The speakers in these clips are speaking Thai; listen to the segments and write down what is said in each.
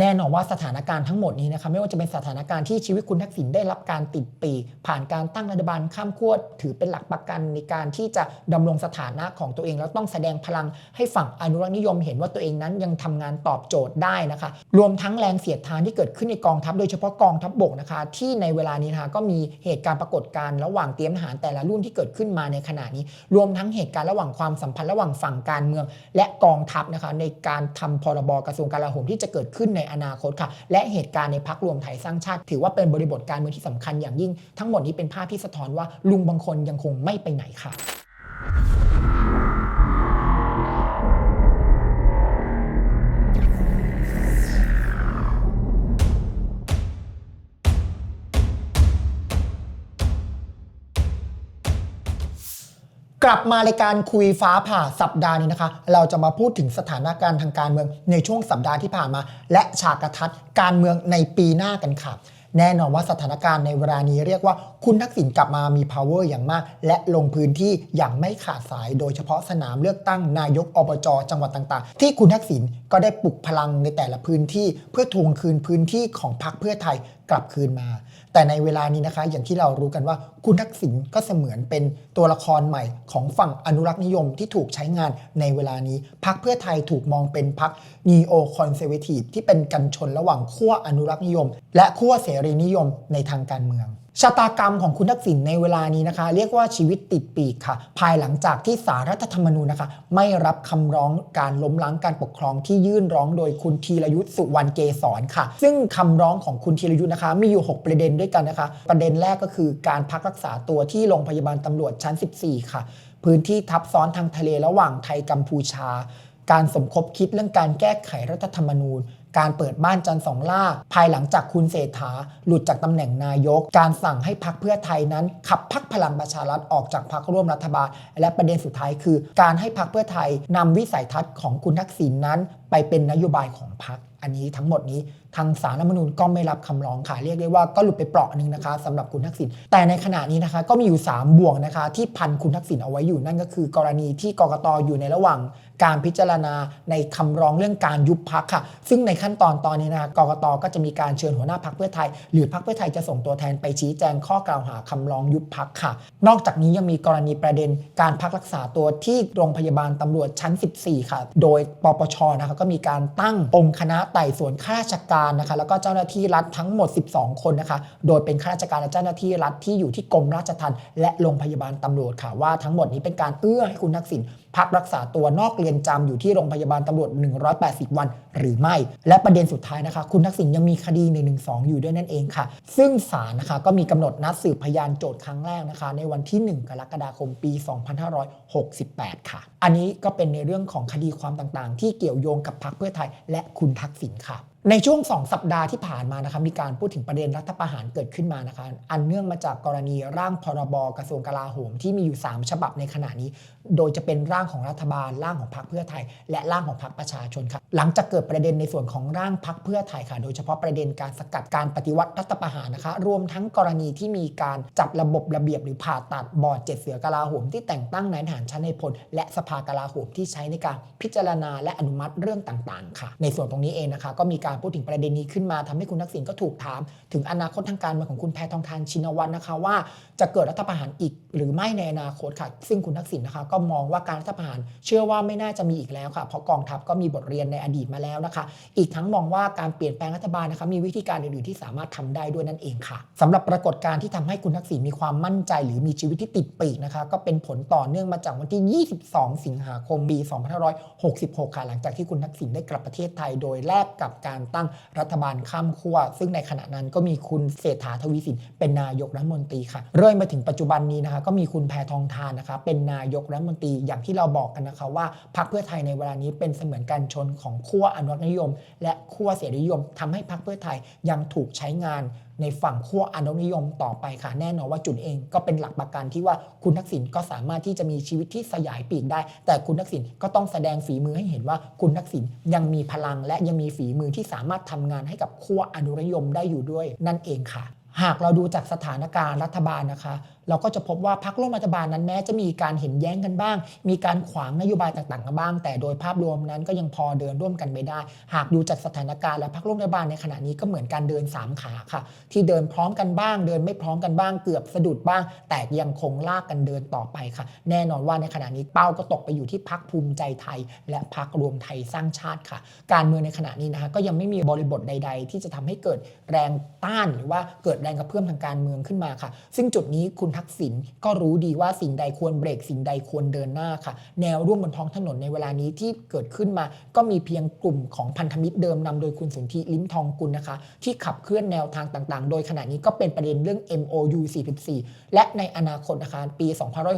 แน่นอนว่าสถานการณ์ทั้งหมดนี้นะคะไม่ว่าจะเป็นสถานการณ์ที่ชีวิตคุณทักษิณได้รับการติดปี ผ่านการตั้งรัฐบาลข้ามขั้วถือเป็นหลักประกันในการที่จะดำรงสถานะของตัวเอง แล้วต้องแสดงพลังให้ฝั่งอนุรักษ์นิยมเห็นว่าตัวเองนั้นยังทำงานตอบโจทย์ได้นะคะรวมทั้งแรงเสียดทานที่เกิดขึ้นในกองทัพโดยเฉพาะกองทัพบกนะคะที่ในเวลานี้นะคะก็มีเหตุการณ์ปรากฏการณ์ระหว่างเตรียมทหารแต่ละรุ่นที่เกิดขึ้นมาในขณะนี้ รวมทั้งเหตุการณ์ระหว่างความสัมพันธ์ระหว่างฝั่งการเมือง และกองทัพนะคะในการทำพรบกระทรวงกลาโหมที่จะเกิดขึ้นในอนาคตค่ะ และเหตุการณ์ในพักรวมไทยสร้างชาติ ถือว่าเป็นบริบทการเมืองที่สำคัญอย่างยิ่ง ทั้งหมดนี้เป็นภาพที่สะท้อนว่าลุงบางคนยังคงไม่ไปไหนค่ะ ลับมารายการคุยฟ้าผ่าสัปดาห์นี้นะคะ เราจะมาพูดถึงสถานการณ์ทางการเมืองในช่วงสัปดาห์ที่ผ่านมา และฉากกระทัดการเมืองในปีหน้ากันค่ะ แน่นอนว่าสถานการณ์ในเวลานี้เรียกว่าคุณทักษิณกลับมามี power อย่างมาก และลงพื้นที่อย่างไม่ขาดสาย โดยเฉพาะสนามเลือกตั้งนายกอบจ จังหวัดต่างๆ ที่คุณทักษิณก็ได้ปลุกพลังในแต่ละพื้นที่ เพื่อทวงคืนพื้นที่ของพรรคเพื่อไทยกลับคืนมา แต่ในเวลานี้นะคะ อย่างที่เรารู้กันว่าคุณทักษิณก็เสมือนเป็นตัวละครใหม่ของฝั่งอนุรักษ์นิยมที่ถูกใช้งานในเวลานี้พักเพื่อไทยถูกมองเป็นพักนีโอคอนเซอร์เวทีฟที่เป็นกันชนระหว่างขั้วอนุรักษ์นิยม และขั้วเสรีนิยมในทางการเมือง ชะตากรรมของคุณทักษิณในเวลานี้นะคะ เรียกว่าชีวิตติดปีกค่ะ ภายหลังจากที่สารรัฐธรรมนูญนะคะ ไม่รับคำร้องการล้มล้างการปกครองที่ยื่นร้องโดยคุณธีรยุทธ์สุวรรณเกษรค่ะ ซึ่งคำร้องของคุณธีรยุทธ์นะคะ มีอยู่ 6 ประเด็นด้วยกันนะคะ ประเด็นแรกก็คือการพักรักษาตัวที่โรงพยาบาลตำรวจชั้น 14 ค่ะ พื้นที่ทับซ้อนทางทะเลระหว่างไทยกัมพูชา การสมคบคิดเรื่องการแก้ไขรัฐธรรมนูญ การเปิดบ้านจันสองล่า ภายหลังจากคุณเศรษฐา หลุดจากตำแหน่งนายก การสั่งให้พักเพื่อไทยนั้น ขับพักพลังประชารัฐออกจากพักร่วมรัฐบาล และประเด็นสุดท้ายคือ การให้พักเพื่อไทยนำวิสัยทัศน์ของคุณทักษิณนั้น ไปเป็นนโยบายของพักอันนี้ทั้งหมดนี้ทางสารรัฐมนูญก็ไม่รับคำร้องค่ะเรียกได้ว่าก็หลุดไปเปราะหนึ่งนะคะสำหรับคุณทักษิณแต่ในขณะนี้นะคะก็มีอยู่ 3 บ่วงนะคะ ที่พันคุณทักษิณเอาไว้อยู่นั่นก็คือ กรณีที่กกตอยู่ในระหว่างการพิจารณาในคำร้องเรื่องการยุบพักค่ะ ซึ่งในขั้นตอนตอนนี้นะคะกกตก็จะมีการเชิญหัวหน้าพักเพื่อไทย หรือพักเพื่อไทยจะส่งตัวแทนไปชี้แจงข้อกล่าวหาคำร้องยุบพักค่ะ นอกจากนี้ยังมีกรณีประเด็นการพักรักษาตัวที่โรงพยาบาลตำรวจชั้น 14 ค่ะ โดยปปชนะคะก็มีการตั้งองค์คณะไต่สวนข้าราชการนะคะแล้วก็เจ้าหน้าที่รัฐทั้งหมด 12 คนนะคะโดยเป็นข้าราชการและเจ้าหน้าที่รัฐที่อยู่ที่กรมราชทัณฑ์และโรงพยาบาลตำรวจค่ะว่าทั้งหมดนี้เป็นการเอื้อให้คุณทักษิณพักรักษาตัวนอกเรือนจำอยู่ที่โรงพยาบาลตำรวจ 180 วัน หรือไม่ และประเด็นสุดท้ายนะคะ คุณทักษิณยังมีคดี1นึอยู่ด้วยนั่นเองค่ะ ซึ่งศาลนะคะก็มีกำหนดนัดสืบพยานโจทย์ครั้งแรกนะคะ ในวันที่ 1 กรกฎาคมปี 2568 ค่ะ อันนี้ก็เป็นในเรื่องของคดีความต่างๆ ที่เกี่ยวโยงกับพรรคเพื่อไทยและคุณทักษิณค่ะ ในช่วง 2 สัปดาห์ที่ผ่านมานะคะมีการพูดถึงประเด็นรัฐประหารเกิดขึ้นมานะคะอันเนื่องมาจากกรณีร่างพรบกระทรวงกลาโหมที่มีอยู่ 3 ฉบับในขณะนี้ โดยจะเป็นร่างของรัฐบาล ร่างของพรรคเพื่อไทย และร่างของพรรคประชาชนค่ะหลังจากเกิดประเด็นในส่วนของร่างพรรคเพื่อไทยค่ะ โดยเฉพาะประเด็นการสกัดการปฏิวัติรัฐประหารนะคะรวมทั้งกรณีที่มีการจัดระบบระเบียบหรือผ่าตัดบอร์ดเจ็ดเสือกลาโหมที่แต่งตั้งนายทหารชั้นในพลและสภากลาโหมที่ใช้ในการพิจารณาและอนุมัติเรื่องต่างๆ ค่ะ ในส่วนตรงนี้เองนะคะก็มีการพูดถึงประเด็นนี้ขึ้นมาทำให้คุณทักษิณก็ถูกถาม ถึงอนาคตทางการเมืองของคุณแพทองทานชินวัตรนะคะว่าจะเกิดรัฐประหารอีกหรือไม่ในอนาคตค่ะ ซึ่งคุณทักษิณนะคะ ก็มองว่าการรัฐประหารเชื่อว่าไม่น่าจะมีอีกแล้วค่ะ เพราะกองทัพก็มีบทเรียนในอดีตมาแล้วนะคะ อีกทั้งมองว่าการเปลี่ยนแปลงรัฐบาลนะคะมีวิธีการอื่นๆที่สามารถทำได้ด้วยนั่นเองค่ะสำหรับปรากฏการณ์ที่ทำให้คุณทักษิณมีความมั่นใจ หรือมีชีวิตที่ติดปีกนะคะก็เป็นผลต่อเนื่องมาจากวันที่ 22 สิงหาคมปี 2566 ค่ะ หลังจากที่คุณทักษิณได้กลับประเทศไทยโดยแลกกับการตั้งรัฐบาลข้ามขั้วซึ่งในขณะนั้นก็มีคุณเศรษฐาทวีสินเป็นนายกรัฐมนตรีค่ะ เรื่อยมาถึงปัจจุบันนี้นะคะก็มีคุณแพทองทานนะคะเป็นนายกรัฐมนตรีอย่างที่เราบอกกันนะคะว่าพรรคเพื่อไทยในเวลานี้เป็นเสมือนการชนของขั้วอนุรักษนิยม และขั้วเสรีนิยมทำให้พรรคเพื่อไทยยังถูกใช้งาน ในฝั่งขั้วอนุรักษ์นิยมต่อไปค่ะ แน่นอนว่าจุนเองก็เป็นหลักประกันที่ว่าคุณทักษิณก็สามารถที่จะมีชีวิตที่สยายปีกได้ แต่คุณทักษิณก็ต้องแสดงฝีมือให้เห็นว่าคุณทักษิณยังมีพลังและยังมีฝีมือที่สามารถทำงานให้กับขั้วอนุรักษ์นิยมได้อยู่ด้วย นั่นเองค่ะ หากเราดูจากสถานการณ์รัฐบาลนะคะ เราก็จะพบว่าพรรคร่วมรัฐบาลนั้นแม้จะมีการเห็นแย้งกันบ้าง มีการขวางนโยบายต่างๆกันบ้าง แต่โดยภาพรวมนั้นก็ยังพอเดินร่วมกันไม่ได้ หากดูจากสถานการณ์และพรรคร่วมรัฐบาลในขณะนี้ก็เหมือนการเดินสามขาค่ะ ที่เดินพร้อมกันบ้าง เดินไม่พร้อมกันบ้าง เกือบสะดุดบ้าง แต่ยังคงลากกันเดินต่อไปค่ะ แน่นอนว่าในขณะนี้เป้าก็ตกไปอยู่ที่พรรคภูมิใจไทย และพรรครวมไทยสร้างชาติค่ะ การเมืองในขณะนี้นะคะก็ยังไม่มีบริบทใด ๆ ที่จะทำให้เกิดแรงต้านหรือว่าเกิดรงกระเพื่อมทางการเมืองขึ้นมาค่ะ ซึ่งจุดนี้คุณทักษิณก็รู้ดีว่าสิ่งใดควรเบรกสิ่งใดควรเดินหน้าค่ะ แนวร่วมบนท้องถนนในเวลานี้ที่เกิดขึ้นมา ก็มีเพียงกลุ่มของพันธมิตรเดิมนำโดยคุณสุนธิลิ้มทองกุลนะคะ ที่ขับเคลื่อนแนวทางต่างๆ โดยขณะนี้ก็เป็นประเด็นเรื่อง MOU 44 และในอนาคตนะคะปี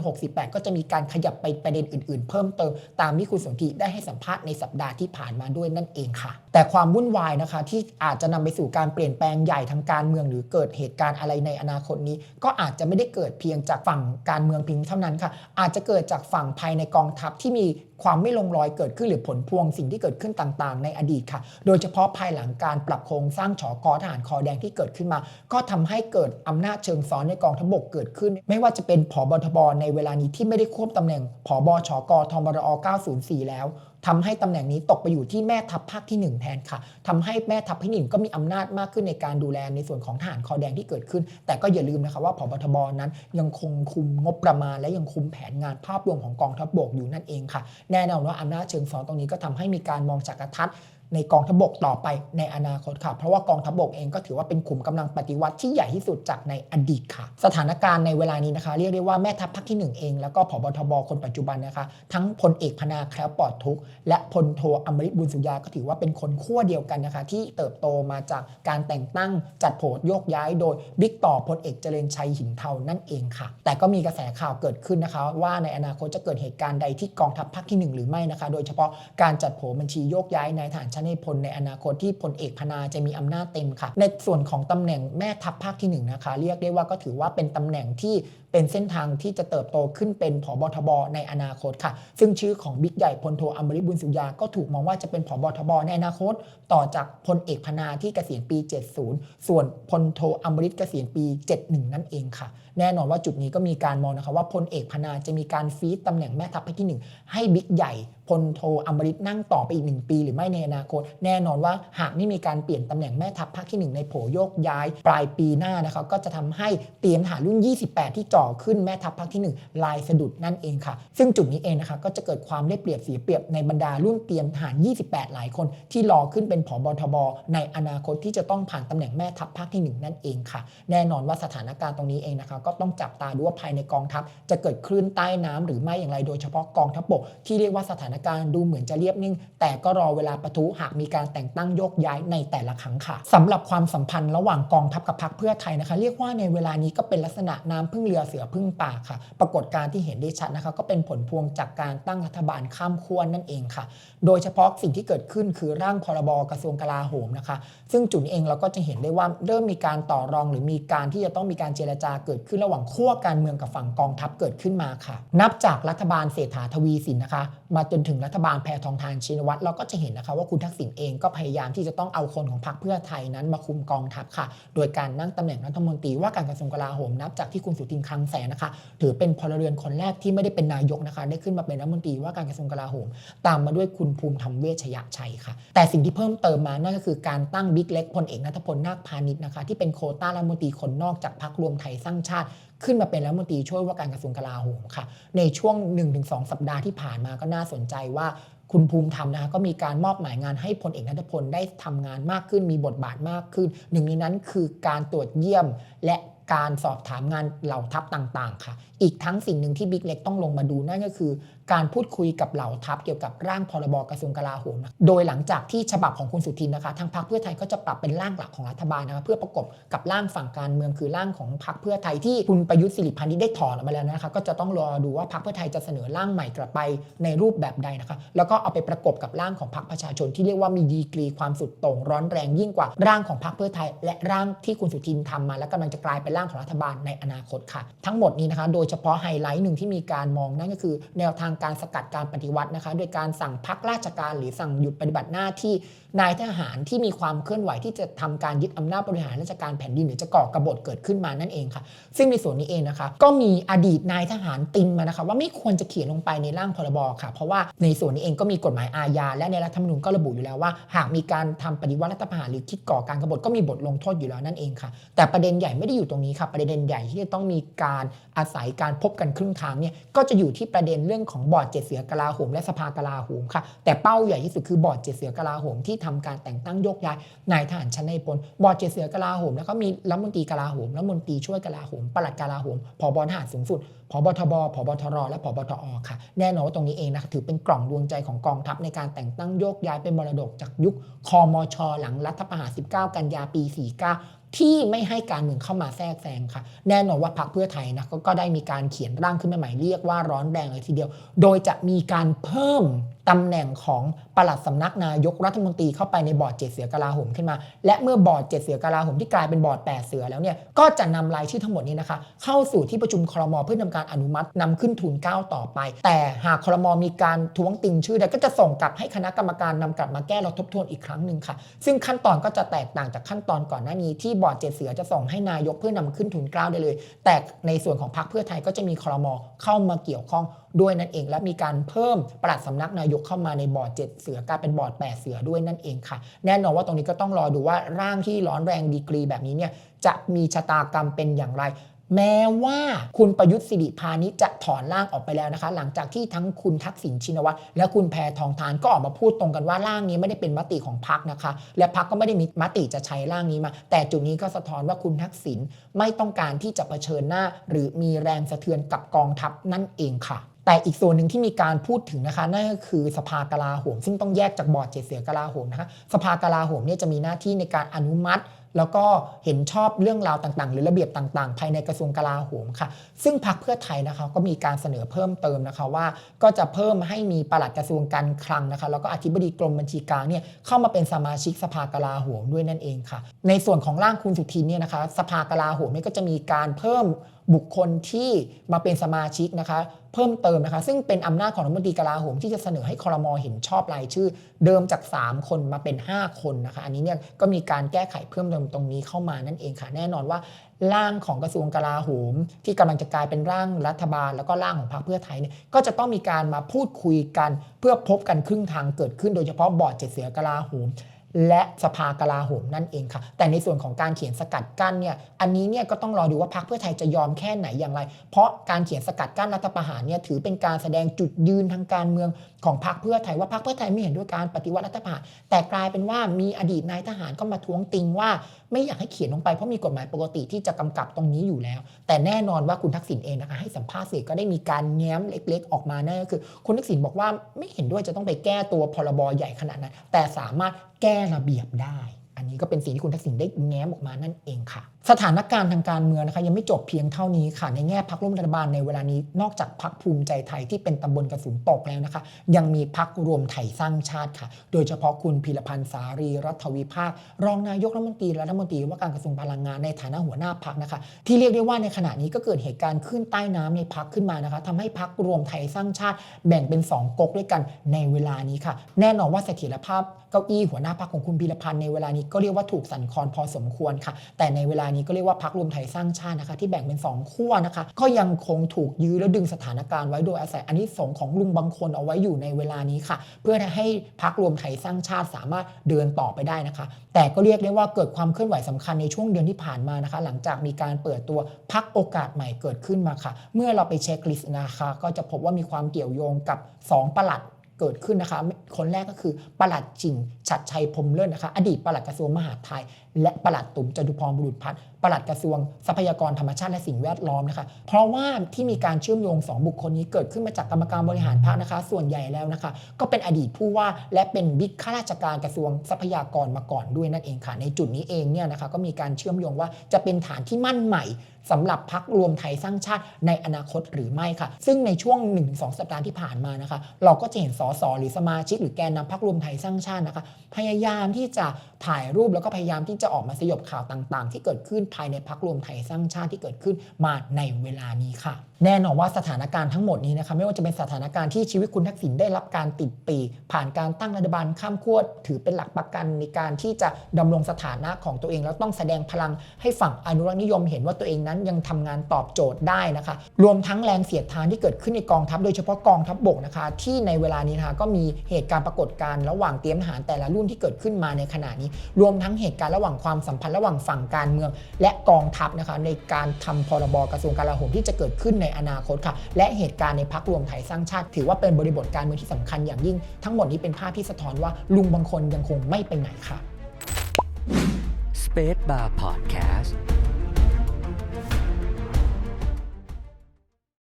2568 ก็จะมีการขยับไปประเด็นอื่น ๆ เพิ่มเติมตามที่คุณสุนธิได้ให้สัมภาษณ์ในสัปดาห์ที่ผ่านมาด้วยนั่นเองค่ะ แต่ความวุ่นวายนะคะที่อาจจะนำไปสู่การเปลี่ยนแปลงใหญ่ทางการเมืองหรือเกิดเหตุการณ์อะไรในอนาคตนี้ ก็อาจจะไม่ได้เกิดเพียงจากฝั่งการเมืองเพียงเท่านั้นค่ะ อาจจะเกิดจากฝั่งภายในกองทัพที่มีความไม่ลงรอยเกิดขึ้นหรือผลพวงสิ่งที่เกิดขึ้นต่างๆ ในอดีตค่ะ โดยเฉพาะภายหลังการปรับโครงสร้างฉอกอทหารคอแดงที่เกิดขึ้นมา ก็ทำให้เกิดอำนาจเชิงซ้อนในกองทัพบกเกิดขึ้น ไม่ว่าจะเป็นผบทบในเวลานี้ที่ไม่ได้ควบตำแหน่งผบชกทมรอ904 แล้ว ทำให้ตำแหน่งนี้ตกไปอยู่ที่แม่ทัพภาคที่ 1 แทนค่ะทำให้แม่ทัพภาคที่หนึ่งก็มีอำนาจมากขึ้นในการดูแลในส่วนของทหารคอแดงที่เกิดขึ้น แต่ก็อย่าลืมนะคะว่าผบทบนั้นยังคงคุมงบประมาณ และยังคุมแผนงานภาพรวมของกองทัพบกอยู่นั่นเองค่ะ แน่นอนว่าอำนาจเชิงซ้อนตรงนี้ก็ทำให้มีการมองจากกระทัด ในกองทัพบกต่อไปในอนาคตค่ะ เพราะว่ากองทัพบกเองก็ถือว่าเป็นขุมกำลังปฏิวัติที่ใหญ่ที่สุดจากในอดีตค่ะ สถานการณ์ในเวลานี้นะคะ เรียกได้ว่าแม่ทัพภาคที่ 1 เอง แล้วก็ผบทบคนปัจจุบันนะคะ ทั้งพลเอกพนาแคล้วปลอดทุก และพลโทอมริตบุญสุยาก็ถือว่าเป็นคนขั้วเดียวกันนะคะ ที่เติบโตมาจากการแต่งตั้งจัดโผโยกย้าย โดยบิ๊กต่อพลเอกเจริญชัยหินเทานั่นเองค่ะ แต่ก็มีกระแสข่าวเกิดขึ้นนะคะ ว่าในอนาคตจะเกิดเหตุการณ์ใดที่กองทัพภาคที่ 1 หรือไม่นะคะ โดยเฉพาะการจัดโผบัญชีโยกย้ายนายทหารชนในพลในอนาคตที่พลเอกพนาจะมีอำนาจเต็มค่ะ ในส่วนของตำแหน่งแม่ทัพภาคที่1นะคะ เรียกได้ว่าก็ถือว่าเป็นตำแหน่งที่เป็นเส้นทางที่จะเติบโตขึ้นเป็นผบทบในอนาคตค่ะ ซึ่งชื่อของบิ๊กใหญ่พลโทอมริบุญสุยา ก็ถูกมองว่าจะเป็นผบทบในอนาคต ต่อจากพลเอกพนาที่เกษียณปี 70 ส่วนพลโทอมริตเกษียณปี 71 นั่นเองค่ะ แน่นอนว่าจุดนี้ก็มีการมองนะคะว่าพลเอกพนาจะมีการฟีดตำแหน่งแม่ทัพภาคที่ 1 ให้บิ๊กใหญ่ พลโทอมริตนั่งต่อไปอีก 1 ปี หรือไม่ในอนาคต แน่นอนว่าหากไม่มีการเปลี่ยนตำแหน่งแม่ทัพภาคที่ 1 ในโผโยกย้าย ปลายปีหน้านะคะก็จะทำให้เตรียมทหารรุ่น 28 ที่จ่อขึ้นแม่ทัพภาคที่ 1 ลายสะดุดนั่นเองค่ะ ซึ่งจุดนี้เองนะคะก็จะเกิดความได้เปรียบเสียเปรียบในบรรดารุ่นเตรียมทหาร 28 หลายคน ที่รอขึ้นเป็นผบทบในอนาคตที่จะต้องผ่านตำแหน่งแม่ทัพภาคที่ 1 นั่นเองค่ะ แน่นอนว่าสถานการณ์ตรงนี้เองนะคะก็ต้องจับตาดูว่าภายในกองทัพ จะเกิดคลื่นใต้น้ำหรือไม่อย่างไรโดยเฉพาะกองทัพบกที่เรียกว่าสถานการณ์ดูเหมือนจะเรียบนิ่ง แต่ก็รอเวลาปะทุหากมีการแต่งตั้งโยกย้ายในแต่ละครั้งค่ะสำหรับความสัมพันธ์ระหว่างกองทัพกับพรรคเพื่อไทยนะคะ เรียกว่าในเวลานี้ก็เป็นลักษณะน้ำพึ่งเรือเสือพึ่งป่าค่ะ ปรากฏการที่เห็นได้ชัดนะคะก็เป็นผลพวงจากการตั้งรัฐบาลข้ามขั้วนั่นเองค่ะ โดยเฉพาะสิ่งที่เกิดขึ้นคือร่างพรบกระทรวงกลาโหมนะคะ ซึ่งจุดนี้เองเราก็จะเห็นได้ว่าเริ่มมีการต่อรองหรือมีการที่จะต้องมีการเจรจาเกิดขึ้นระหว่างขั้วการเมืองกับฝั่งกองทัพเกิดขึ้นมาค่ะ นับจากรัฐบาลเศรษฐาทวีสินนะคะ มาจนถึงึงรัฐบาลแพทองทานชินวัตรเราก็จะเห็นนะคะว่าคุณทักษิณเองก็พยายามที่จะต้องเอาคนของพรรคเพื่อไทยนั้นมาคุมกองทัพค่ะ โดยการนั่งตำแหน่งรัฐมนตรีว่าการกระทรวงกลาโหมนับจากที่คุณสุทินคลังแสงนะคะ ถือเป็นพลเรือนคนแรกที่ไม่ได้เป็นนายกนะคะ ได้ขึ้นมาเป็นรัฐมนตรีว่าการกระทรวงกลาโหม ตามมาด้วยคุณภูมิธรรมเวชยชัยค่ะ แต่สิ่งที่เพิ่มเติมมานั่นก็คือการตั้งบิ๊กเล็กพลเอกนัทพลนาคพาณิชย์นะคะที่เป็นโคต้ารัฐมนตรีคนนอกจากพรรครวมไทยสร้างชาติ ขึ้นมาเป็นรัฐมนตรีช่วยว่าการกระทรวงกลาโหมค่ะ ในช่วง 1-2 สัปดาห์ที่ผ่านมาก็น่าสนใจว่าคุณภูมิธรรมนะคะก็มีการมอบหมายงานให้พลเอกนัทพลได้ทำงานมากขึ้นมีบทบาทมากขึ้น หนึ่งในนั้นคือการตรวจเยี่ยมและ การสอบถามงานเหล่าทัพต่างๆ ค่ะ อีกทั้งสิ่งหนึ่งที่บิ๊กเล็กต้องลงมาดูนั่นก็คือ การพูดคุยกับเหล่าทัพเกี่ยวกับร่างพรบกระทรวงกลาโหม โดยหลังจากที่ฉบับของคุณสุทินนะคะ ทางพรรคเพื่อไทยก็จะปรับเป็นร่างหลักของรัฐบาลนะคะเพื่อประกบกับร่างฝั่งการเมืองคือร่างของพรรคเพื่อไทยที่คุณประยุทธ์สิริพันธ์ที่ได้ถอนออกมาแล้วนะคะ ก็จะต้องรอดูว่าพรรคเพื่อไทยจะเสนอร่างใหม่กลับไปในรูปแบบใดนะคะ แล้วก็เอาไปประกบกับร่างของพรรคประชาชนที่เรียกว่ามีดีกรีความสุดโต่งร้อนแรงยิ่งกว่าร่างของพรรคเพื่อไทย และร่างที่คุณสุทินทำมา และกำลังจะกลายเป็นร่างของรัฐบาลในอนาคตค่ะ ทั้งหมดนี้นะคะ โดยเฉพาะไฮไลท์หนึ่งที่มีการมองนั่นก็คือ แนวทางการสกัดการปฏิวัตินะคะ โดยการสั่งพักราชการหรือสั่งหยุดปฏิบัติหน้าที่นายทหารที่มีความเคลื่อนไหวที่จะทำการยึดอำนาจบริหารราชการแผ่นดินหรือจะก่อกบฏเกิดขึ้นมานั่นเองค่ะ ซึ่งในส่วนนี้เองนะคะ ก็มีอดีตนายทหารตินมานะคะ ว่าไม่ควรจะเขียนลงไปในร่างพรบค่ะ เพราะว่าในส่วนนี้เองก็มีกฎหมายอาญาและในรัฐธรรมนูญก็ระบุอยู่แล้วว่า หากมีการทำปฏิวัติรัฐประหารหรือคิดก่อการกบฏก็มีบทลงโทษอยู่แล้วนั่นเองค่ะ แต่ประเด็นใหญ่ไม่ได้อยู่ตรงนี้ค่ะประเด็นใหญ่ที่จะต้องมีการอาศัยการพบกันครึ่งทางเนี่ยก็จะอยู่ที่ประเด็นเรื่องของบอร์ดเจ็ดเสือกลาโหมและสภากลาโหมค่ะแต่เป้าใหญ่ที่สุดคือบอร์ดเจ็ดเสือกลาโหมที่ทำการแต่งตั้งโยกย้ายนายทหารชั้นในพลบอร์ดเจ็ดเสือกลาโหมแล้วก็มีรัฐมนตรีกลาโหมรัฐมนตรีช่วยกลาโหมปลัดกลาโหมผบทหารสูงสุดผบทบผบทรและผบทอค่ะ แน่นอนว่าตรงนี้เองนะคะถือเป็นกล่องดวงใจของกองทัพในการแต่งตั้งโยกย้ายเป็นมรดกจากยุคคอมช หลังรัฐประหาร 19 กันยาปี 49 ที่ไม่ให้การเมืองเข้ามาแทรกแซงค่ะ แน่นอนว่าพรรคเพื่อไทยนะกก็ได้มีการเขียนร่างขึ้นมาใหม่เรียกว่าร้อนแรงเลยทีเดียว โดยจะมีการเพิ่ม ตำแหน่งของปลัดสำนักนายกรัฐมนตรีเข้าไปในบอร์ดเจ็ดเสือกลาโหมขึ้นมา และเมื่อบอร์ดเจ็ดเสือกลาโหมที่กลายเป็นบอร์ดแปดเสือแล้วเนี่ยก็จะนำรายชื่อทั้งหมดนี้นะคะ เข้าสู่ที่ประชุมครมเพื่อทำการอนุมัตินำขึ้นทุนเก้าต่อไป แต่หากครมมีการท้วงติงชื่อใดก็จะส่งกลับให้คณะกรรมการนำกลับมาแก้และทบทวนอีกครั้งหนึ่งค่ะ ซึ่งขั้นตอนก็จะแตกต่างจากขั้นตอนก่อนหน้านี้ที่บอร์ดเจ็ดเสือจะส่งให้นายกเพื่อนำขึ้นทุนเก้าได้เลย แต่ในส่วนของพรรคเพื่อไทยก็จะมีครมเข้ามาเกี่ยวข้อง ด้วยนั่นเอง และมีการเพิ่มปลัดสำนักนายกเข้ามาในบอร์ดเจ็ดเสือกลายเป็นบอร์ดแปดเสือด้วยนั่นเองค่ะ แน่นอนว่าตรงนี้ก็ต้องรอดูว่าร่างที่ร้อนแรงดีกรีแบบนี้เนี่ยจะมีชะตากรรมเป็นอย่างไรแม้ว่าคุณประยุทธ์สิริพานิชจะถอนร่างออกไปแล้วนะคะ หลังจากที่ทั้งคุณทักษิณชินวัตรและคุณแพทองทานก็ออกมาพูดตรงกันว่าร่างนี้ไม่ได้เป็นมติของพรรคนะคะ และพรรคก็ไม่ได้มีมติจะใช้ร่างนี้มา แต่จุดนี้ก็สะท้อนว่าคุณทักษิณไม่ต้องการที่จะเผชิญหน้า หรือมีแรงสะเทือนกับกองทัพนั่นเองค่ะ แต่อีกส่วนหนึ่งที่มีการพูดถึงนะคะนั่นก็คือสภากลาโหม ซึ่งต้องแยกจากบอร์ดเจ็ดเสือกลาโหมนะคะสภากลาโหมเนี่ยจะมีหน้าที่ในการอนุมัติ แล้วก็เห็นชอบเรื่องราวต่างๆ หรือระเบียบต่างๆ ภายในกระทรวงกลาโหมค่ะ ซึ่งพรรคเพื่อไทยนะคะก็มีการเสนอเพิ่มเติมนะคะว่า ก็จะเพิ่มให้มีปลัดกระทรวงการคลังนะคะแล้วก็อธิบดีกรมบัญชีกลางเนี่ยเข้ามาเป็นสมาชิกสภากลาโหมด้วยนั่นเองค่ะ ในส่วนของร่างคุณสุทินเนี่ยนะคะสภากลาโหมเนี่ยก็จะมีการเพิ่มบุคคลที่มาเป็นสมาชิกนะคะ เพิ่มเติมนะคะ ซึ่งเป็นอำนาจของรัฐมนตรีกลาโหมที่จะเสนอให้คอรมอเห็นชอบรายชื่อ เดิมจาก 3 คนมาเป็น 5 คนนะคะ อันนี้เนี่ยก็มีการแก้ไขเพิ่มเติมตรงนี้เข้ามานั่นเองค่ะ แน่นอนว่า ร่างของกระทรวงกลาโหม ที่กำลังจะกลายเป็นร่างรัฐบาล แล้วก็ร่างของพรรคเพื่อไทยเนี่ยก็จะต้องมีการมาพูดคุยกันเพื่อพบกันครึ่งทางเกิดขึ้น โดยเฉพาะบอร์ดเจ็ดเสือกลาโหม และสภากลาโหมนั่นเองค่ะ แต่ในส่วนของการเขียนสกัดกั้นเนี่ย อันนี้เนี่ยก็ต้องรอดูว่าพรรคเพื่อไทยจะยอมแค่ไหนอย่างไร เพราะการเขียนสกัดกั้นรัฐประหารเนี่ยถือเป็นการแสดงจุดยืนทางการเมือง ของพรรคเพื่อไทยว่าพรรคเพื่อไทยไม่เห็นด้วยการปฏิวัติรัฐประหารแต่กลายเป็นว่ามีอดีตนายทหารก็มาท้วงติงว่าไม่อยากให้เขียนลงไปเพราะมีกฎหมายปกติที่จะกำกับตรงนี้อยู่แล้ว แต่แน่นอนว่าคุณทักษิณเองนะคะให้สัมภาษณ์สื่อก็ได้มีการแง้มเล็ก ๆ ออกมานั่นก็คือ คุณทักษิณบอกว่าไม่เห็นด้วยจะต้องไปแก้ตัวพรบใหญ่ขนาดนั้นแต่สามารถแก้ระเบียบได้ นี้ก็เป็นสิ่งที่คุณทักษิณได้แง้มออกมานั่นเองค่ะ สถานการณ์ทางการเมืองนะคะยังไม่จบเพียงเท่านี้ค่ะ ในแง่พักร่วมรัฐบาลในเวลานี้นอกจากพักภูมิใจไทยที่เป็นตำบลกระสุนตกแล้วนะคะ ยังมีพักรวมไทยสร้างชาติค่ะ โดยเฉพาะคุณพีรพันธ์สารีรัฐวิภาครองนายกรัฐมนตรีและรัฐมนตรีว่าการกระทรวงพลังงานในฐานะหัวหน้าพักนะคะ ที่เรียกได้ว่าในขณะนี้ก็เกิดเหตุการณ์ขึ้นใต้น้ำในพักขึ้นมานะคะทำให้พักรวมไทยสร้างชาติ แบ่งเป็นสองก๊กด้วยกันในเวลานี้ค่ะ แน่นอนว่าเสถียรภาพเก้าอี้หัวหน้าพักของคุณพีรพันธ์ในเวลานี้ก็เรียกว่าถูกสั่นคลอนพอสมควรค่ะ แต่ในเวลานี้ก็เรียกว่าพักรวมไทยสร้างชาตินะคะ ที่แบ่งเป็น 2 ขั้วนะคะ ก็ยังคงถูกยื้อและดึงสถานการณ์ไว้โดยอาศัยอันนี้สงของลุงบางคนเอาไว้อยู่ในเวลานี้ค่ะ เพื่อให้พักรวมไทยสร้างชาติสามารถเดินต่อไปได้นะคะ แต่ก็เรียกได้ว่าเกิดความเคลื่อนไหวสำคัญในช่วงเดือนที่ผ่านมานะคะ หลังจากมีการเปิดตัวพักโอกาสใหม่เกิดขึ้นมาค่ะ เมื่อเราไปเช็คลิสต์นะคะก็จะพบว่ามีความเกี่ยวโยงกับ 2 ประหลัด เกิดขึ้นนะคะ คนแรกก็คือประหลัดจิงชัดชัยพรมเลิศนะคะ อดีตประหลัดกระทรวงมหาดไทย และประหลัดตุ่มจตุพรบุรุษพัฒน์ ปลัดกระทรวงทรัพยากรธรรมชาติและสิ่งแวดล้อมนะคะ เพราะว่าที่มีการเชื่อมโยง 2 บุคคลนี้เกิดขึ้นมาจากกรรมการบริหารพรรคนะคะ ส่วนใหญ่แล้วนะคะ ก็เป็นอดีตผู้ว่าและเป็นบิ๊กข้าราชการกระทรวงทรัพยากรมาก่อนด้วยนั่นเองค่ะ ในจุดนี้เองเนี่ยนะคะก็มีการเชื่อมโยงว่าจะเป็นฐานที่มั่นใหม่สำหรับพักรวมไทยสร้างชาติในอนาคตหรือไม่ค่ะ ซึ่งในช่วง 1-2 สัปดาห์ที่ผ่านมานะคะ เราก็จะเห็นสสหรือสมาชิก หรือแกนนำพักรวมไทยสร้างชาตินะคะ พยายามที่จะถ่ายรูปแล้วก็พยายามที่จะออกมาสยบข่าวต่าง ๆ ที่เกิดขึ้นภายในพักรวมไทยสร้างชาติที่เกิดขึ้นมาในเวลานี้ค่ะ แน่นอนว่าสถานการณ์ทั้งหมดนี้นะคะไม่ว่าจะเป็นสถานการณ์ที่ชีวิตคุณทักษิณได้รับการติดปี ผ่านการตั้งรัฐบาลข้ามขั้วถือเป็นหลักประกันในการที่จะดำรงสถานะของตัวเอง แล้วต้องแสดงพลังให้ฝั่งอนุรักษ์นิยมเห็นว่าตัวเองนั้นยังทำงานตอบโจทย์ได้นะคะ รวมทั้งแรงเสียดทานที่เกิดขึ้นในกองทัพโดยเฉพาะกองทัพบกนะคะ ที่ในเวลานี้นะคะก็มีเหตุการณ์ปรากฏการณ์ระหว่างเตรียมทหารแต่ละรุ่นที่เกิดขึ้นมาในขณะนี้ รวมทั้งเหตุการณ์ระหว่างความสัมพันธ์ระหว่างฝั่งการเมือง และกองทัพนะคะในการทำพรบกระทรวงกลาโหมที่จะเกิดขึ้นในอนาคตค่ะ และเหตุการณ์ในพักรวมไทยสร้างชาติ ถือว่าเป็นบริบทการเมืองที่สำคัญอย่างยิ่ง ทั้งหมดนี้เป็นภาพที่สะท้อนว่าลุงบางคนยังคงไม่ไปไหนค่ะ Space Bar Podcast